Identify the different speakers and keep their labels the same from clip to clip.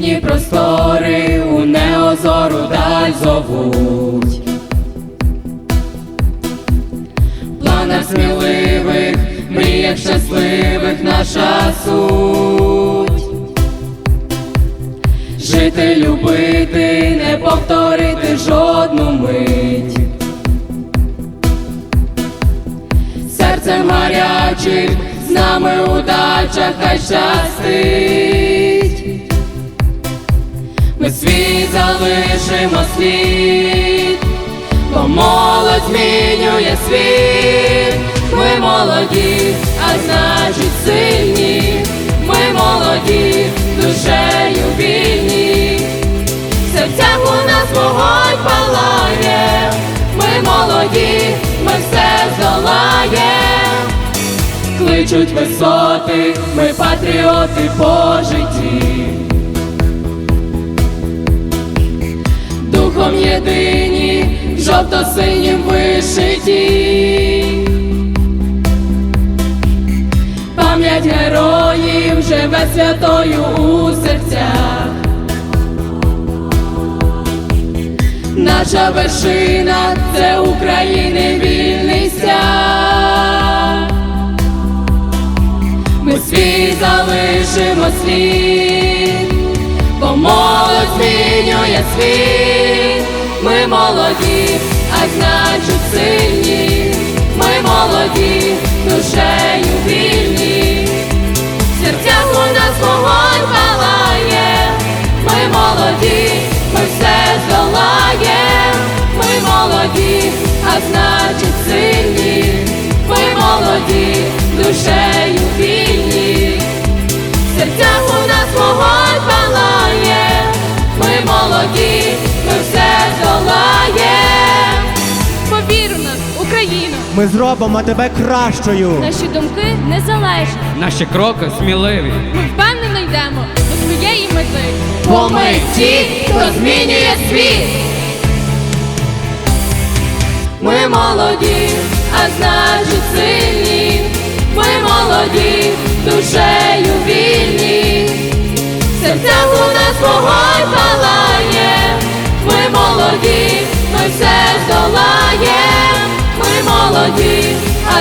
Speaker 1: простори у неозору даль зовуть. В планах сміливих, мріях щасливих наша суть. Жити, любити, не повторити жодну мить. Серцем гарячим, з нами удача хай щастить. Залишимо слід, бо молодь змінює світ. Ми молоді, а значить сильні. Ми молоді, душею вільні. В серцях у нас вогонь палає. Ми молоді, ми все здолаєм. Кличуть висоти, ми патріоти по житті. Єдині, жовто-синім вишиті. Пам'ять героїв живе святою у серцях. Наша вершина це України вільний стяг. Ми свій залишимо слід, молодь змінює світ. Ми молоді, а значить сильні. Ми молоді, душею вільні. В серцях у нас вогонь палає. Ми молоді, ми все здолаєм. Ми молоді, а значить сильні. Ми молоді, душею Ми
Speaker 2: зробимо тебе кращою.
Speaker 3: наші думки незалежні.
Speaker 4: Наші кроки сміливі.
Speaker 3: Ми впевнено йдемо до своєї мети.
Speaker 1: Бо ми ті, хто змінює світ. Ми молоді, а значить сильні. Ми молоді, душею вільні. В серцях у нас вогонь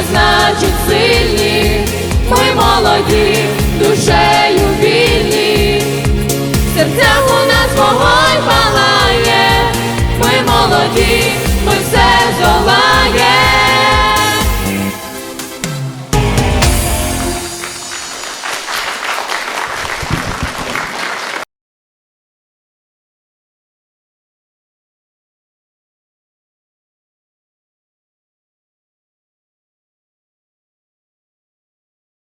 Speaker 1: значить сильні.